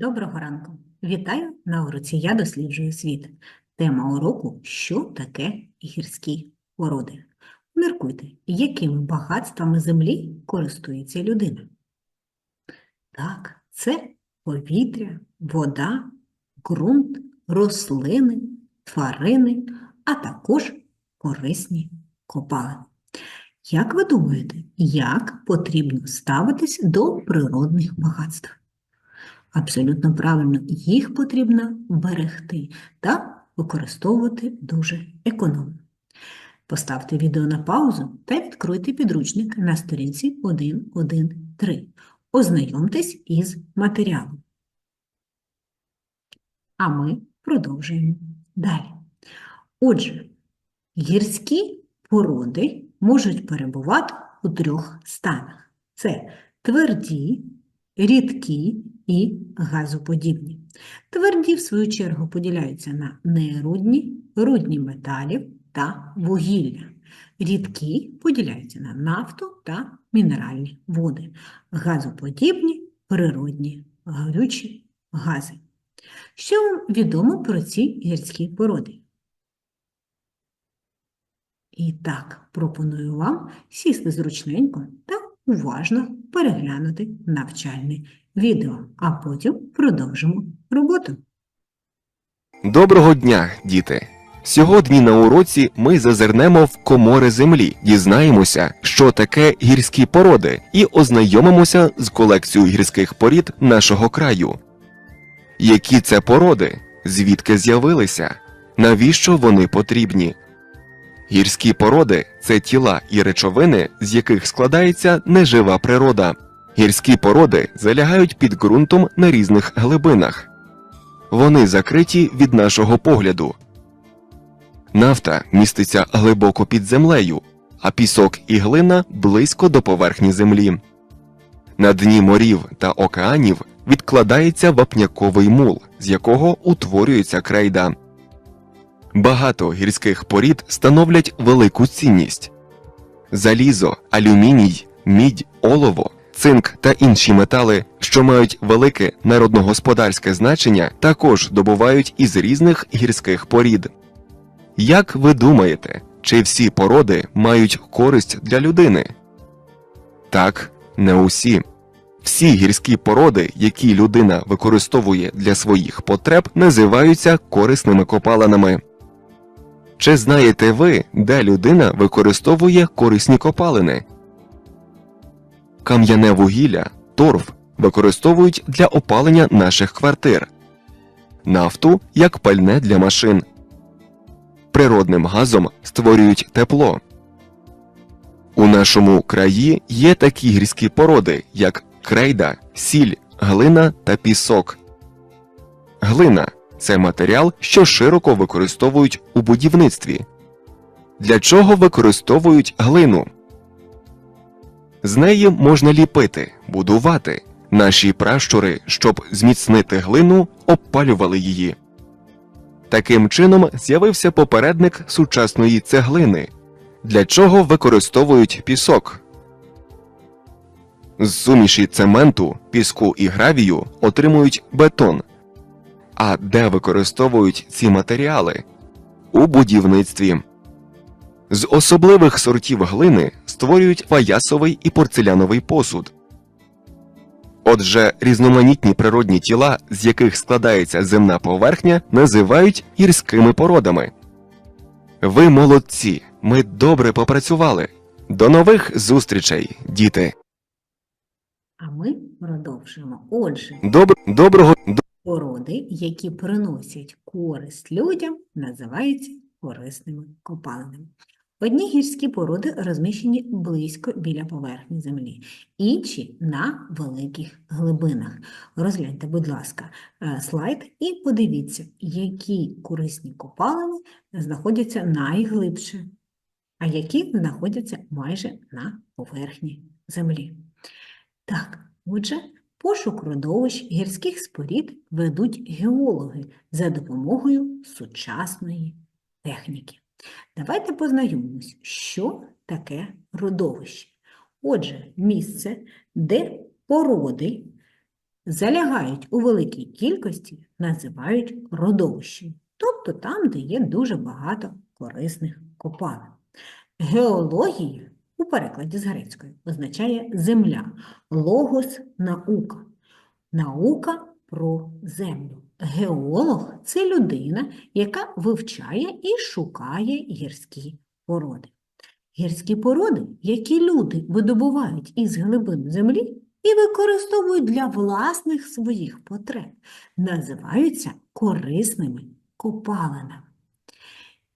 Доброго ранку! Вітаю на уроці Я досліджую світ. Тема уроку Що таке гірські породи? Міркуйте, якими багатствами землі користується людина? Так, це повітря, вода, ґрунт, рослини, тварини, а також корисні копалини. Як ви думаєте, як потрібно ставитись до природних багатств? Абсолютно правильно, їх потрібно берегти та використовувати дуже економно. Поставте відео на паузу та відкройте підручник на сторінці 1.1.3. Ознайомтесь із матеріалом. А ми продовжуємо далі. Отже, гірські породи можуть перебувати у трьох станах: це тверді, рідкі і газоподібні. Тверді, в свою чергу, поділяються на нерудні, рудні металів та вугілля. Рідкі поділяються на нафту та мінеральні води. Газоподібні природні горючі гази. Що вам відомо про ці гірські породи? І так, пропоную вам сісти зручненько та уважно переглянути навчальне відео, а потім продовжимо роботу. Доброго дня, діти! Сьогодні на уроці ми зазирнемо в комори землі, дізнаємося, що таке гірські породи, і ознайомимося з колекцією гірських порід нашого краю. Які це породи? Звідки з'явилися? Навіщо вони потрібні? Гірські породи це тіла і речовини, з яких складається нежива природа. Гірські породи залягають під ґрунтом на різних глибинах. Вони закриті від нашого погляду. Нафта міститься глибоко під землею, а пісок і глина близько до поверхні землі. На дні морів та океанів відкладається вапняковий мул, з якого утворюється крейда. Багато гірських порід становлять велику цінність. Залізо, алюміній, мідь, олово, цинк та інші метали, що мають велике народногосподарське значення, також добувають із різних гірських порід. Як ви думаєте, чи всі породи мають користь для людини? Так, не усі. Всі гірські породи, які людина використовує для своїх потреб, називаються корисними копалинами. Чи знаєте ви, де людина використовує корисні копалини? Кам'яне вугілля, торф використовують для опалення наших квартир, нафту як пальне для машин. Природним газом створюють тепло. У нашому краї є такі гірські породи, як крейда, сіль, глина та пісок. Глина це матеріал, що широко використовують у будівництві. Для чого використовують глину? З неї можна ліпити, будувати. Наші пращури, щоб зміцнити глину, обпалювали її. Таким чином з'явився попередник сучасної цеглини. Для чого використовують пісок? З суміші цементу, піску і гравію отримують бетон. А де використовують ці матеріали? У будівництві. З особливих сортів глини створюють фаясовий і порцеляновий посуд. Отже, різноманітні природні тіла, з яких складається земна поверхня, називають гірськими породами. Ви молодці. Ми добре попрацювали. До нових зустрічей, діти. А ми продовжуємо. Отже, Доб... Доброго породи, які приносять користь людям, називаються корисними копалинами. Одні гірські породи розміщені близько біля поверхні землі, інші на великих глибинах. Розгляньте, будь ласка, е, слайд і подивіться, які корисні копалини знаходяться найглибше, а які знаходяться майже на поверхні землі. Так, отже, пошук родовищ гірських спорід ведуть геологи за допомогою сучасної техніки. Давайте познайомимось, що таке родовище. Отже, місце, де породи залягають у великій кількості, називають родовищем, тобто там, де є дуже багато корисних копалин. Геологія у перекладі з грецької означає земля, логос наука. Наука про землю. Геолог це людина, яка вивчає і шукає гірські породи. Гірські породи, які люди видобувають із глибин землі і використовують для власних своїх потреб, називаються корисними копалинами.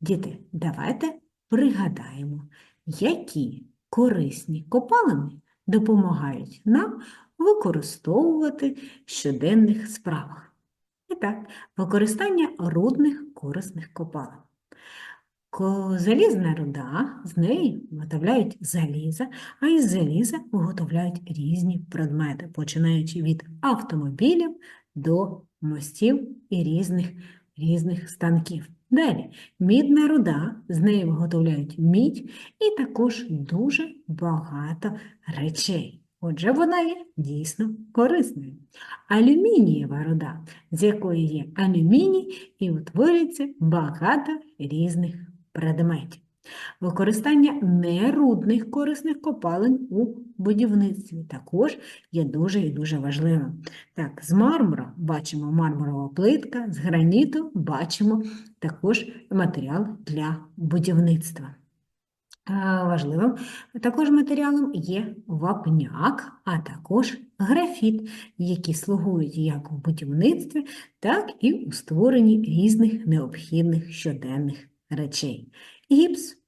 Діти, давайте пригадаємо, які корисні копалини допомагають нам використовувати в щоденних справах. І так, використання рудних корисних копалин. Залізна руда, з неї виготовляють заліза, а із заліза виготовляють різні предмети, починаючи від автомобілів до мостів і різних, різних станків. Далі, мідна руда, з неї виготовляють мідь і також дуже багато речей. Отже, вона є дійсно корисною. Алюмінієва руда, з якої є алюміній і утворюється багато різних предметів. Використання нерудних корисних копалин у будівництві також є дуже і дуже важливим. Так, з мармура бачимо мармурова плитка, з граніту бачимо також матеріал для будівництва. Важливим також матеріалом є вапняк, а також графіт, які слугують як в будівництві, так і у створенні різних необхідних щоденних речей. Гіпс.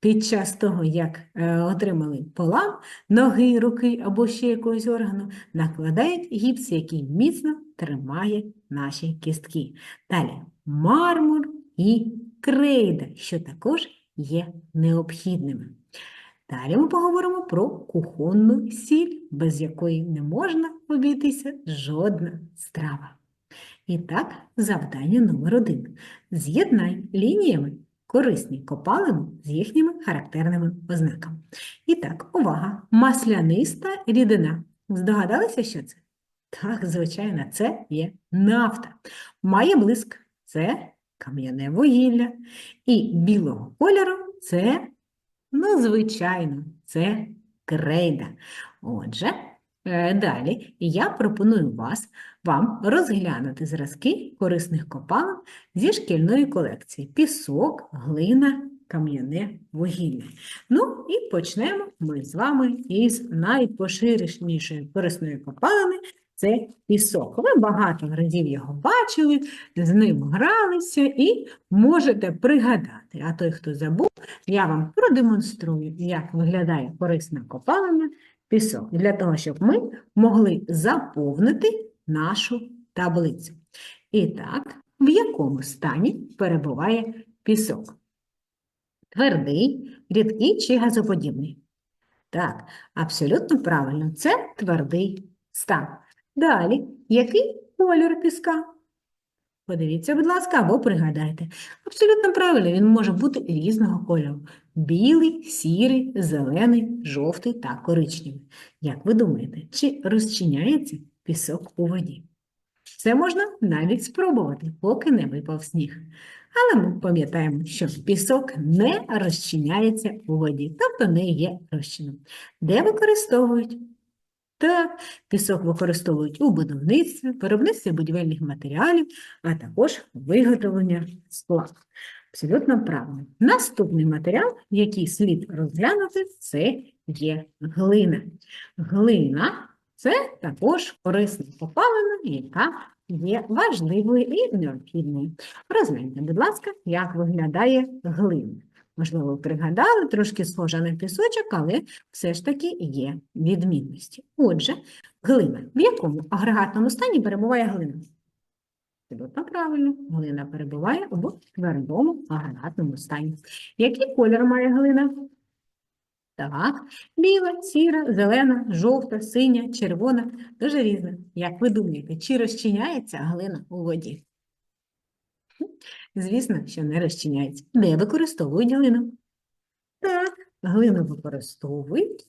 Під час того, як е, отримали полам ноги, руки або ще якогось органу, накладають гіпс, який міцно тримає наші кістки. Далі мармур і крейда, що також є необхідними. Далі ми поговоримо про кухонну сіль, без якої не можна обійтися жодна страва. І так, завдання номер один. З'єднай лініями корисні копалини з їхніми характерними ознаками. І так, увага! Масляниста рідина. Здогадалися, що це? Так, звичайно, це є нафта. Має блиск це кам'яне вугілля. І білого кольору це, ну, звичайно, це крейда. Отже, далі я пропоную вас, вам розглянути зразки корисних копалин зі шкільної колекції: пісок, глина, кам'яне вугілля. Ну і почнемо ми з вами із найпоширенішої корисної копалини це пісок. Ви багато разів його бачили, з ним гралися і можете пригадати. А той, хто забув, я вам продемонструю, як виглядає корисна копалина пісок, для того, щоб ми могли заповнити нашу таблицю. І так, в якому стані перебуває пісок? Твердий, рідкий чи газоподібний? Так, абсолютно правильно, це твердий стан. Далі, який кольор піска? Подивіться, будь ласка, або пригадайте. Абсолютно правильно, він може бути різного кольору: білий, сірий, зелений, жовтий та коричневий. Як ви думаєте, чи розчиняється пісок у воді? Це можна навіть спробувати, поки не випав сніг. Але ми пам'ятаємо, що пісок не розчиняється у воді, тобто не є розчином. Де використовують? Так, пісок використовують у будівництві, виробництві будівельних матеріалів, а також виготовлення скла. Абсолютно правильно. Наступний матеріал, який слід розглянути, це є глина. Глина це також корисна попалина, яка є важливою і необхідною. Розгляньте, будь ласка, як виглядає глина. Можливо, пригадали, трошки схожа на пісочок, але все ж таки є відмінності. Отже, глина. В якому агрегатному стані перебуває глина? Абсолютно правильно. Глина перебуває в твердому агрегатному стані. Який колір має глина? Так, біла, сіра, зелена, жовта, синя, червона, дуже різна. Як ви думаєте, чи розчиняється глина у воді? Звісно, що не розчиняється. Де використовують глину? Так, глину використовують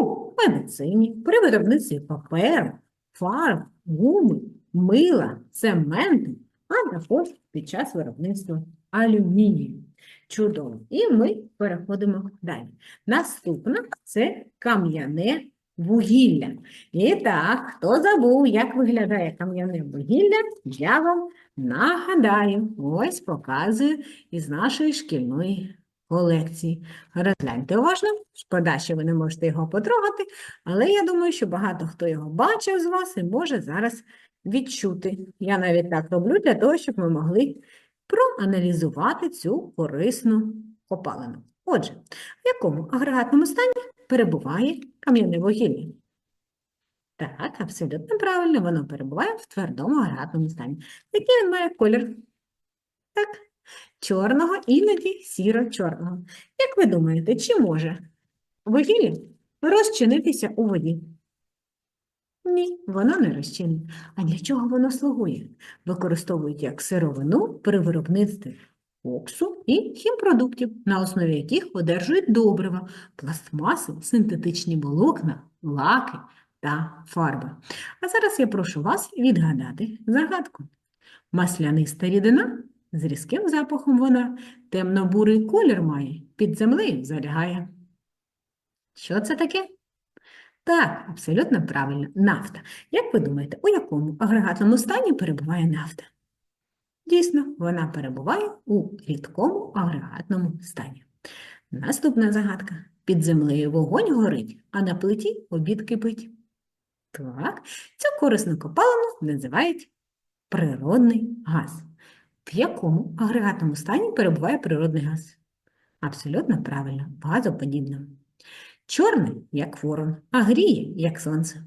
у медицині, при виробництві паперу, фарб, гуми, мила, цементу, а також під час виробництва алюмінію. Чудово. І ми переходимо далі. Наступне це кам'яне вугілля. І так, хто забув, як виглядає кам'яне вугілля, я вам нагадаю. Ось показую із нашої шкільної колекції. Розгляньте уважно, шкода, що ви не можете його потрогати, але я думаю, що багато хто його бачив з вас і може зараз відчути. Я навіть так роблю для того, щоб ми могли проаналізувати цю корисну копалину. Отже, в якому агрегатному стані перебуває кам'яне вугілля? Так, абсолютно правильно, воно перебуває в твердому агрегатному стані. Який він має колір? Так, чорного, іноді сіро-чорного. Як ви думаєте, чи може вугілля розчинитися у воді? Ні, воно не розчинить. А для чого воно слугує? Використовують як сировину при виробництві коксу і хімпродуктів, на основі яких одержують добрива, пластмаси, синтетичні волокна, лаки та фарби. А зараз я прошу вас відгадати загадку. Масляниста рідина з різким запахом вона темно-бурий колір має, під землею залягає. Що це таке? Так, абсолютно правильно, нафта. Як ви думаєте, у якому агрегатному стані перебуває нафта? Дійсно, вона перебуває у рідкому агрегатному стані. Наступна загадка. Під землею вогонь горить, а на плиті обід кипить. Так, цю корисну копалину називають природний газ. В якому агрегатному стані перебуває природний газ? Абсолютно правильно, в газоподібному. Чорний, як ворон, а гріє, як сонце.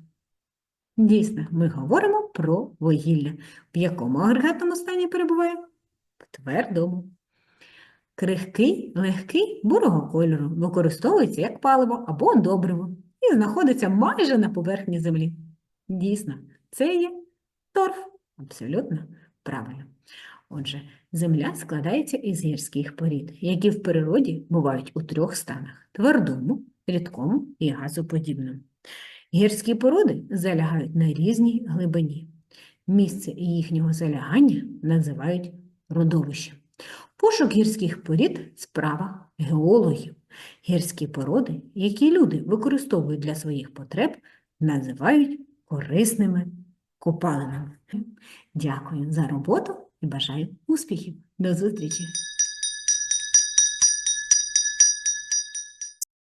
Дійсно, ми говоримо про вугілля. В якому агрегатному стані перебуває? В твердому. Крихкий, легкий, бурого кольору, використовується як паливо або добриво і знаходиться майже на поверхні землі. Дійсно, це є торф. Абсолютно правильно. Отже, земля складається із гірських порід, які в природі бувають у трьох станах: твердому, рідкому і газоподібному. Гірські породи залягають на різній глибині. Місце їхнього залягання називають родовищем. Пошук гірських порід – справа геологів. Гірські породи, які люди використовують для своїх потреб, називають корисними копалинами. Дякую за роботу і бажаю успіхів. До зустрічі!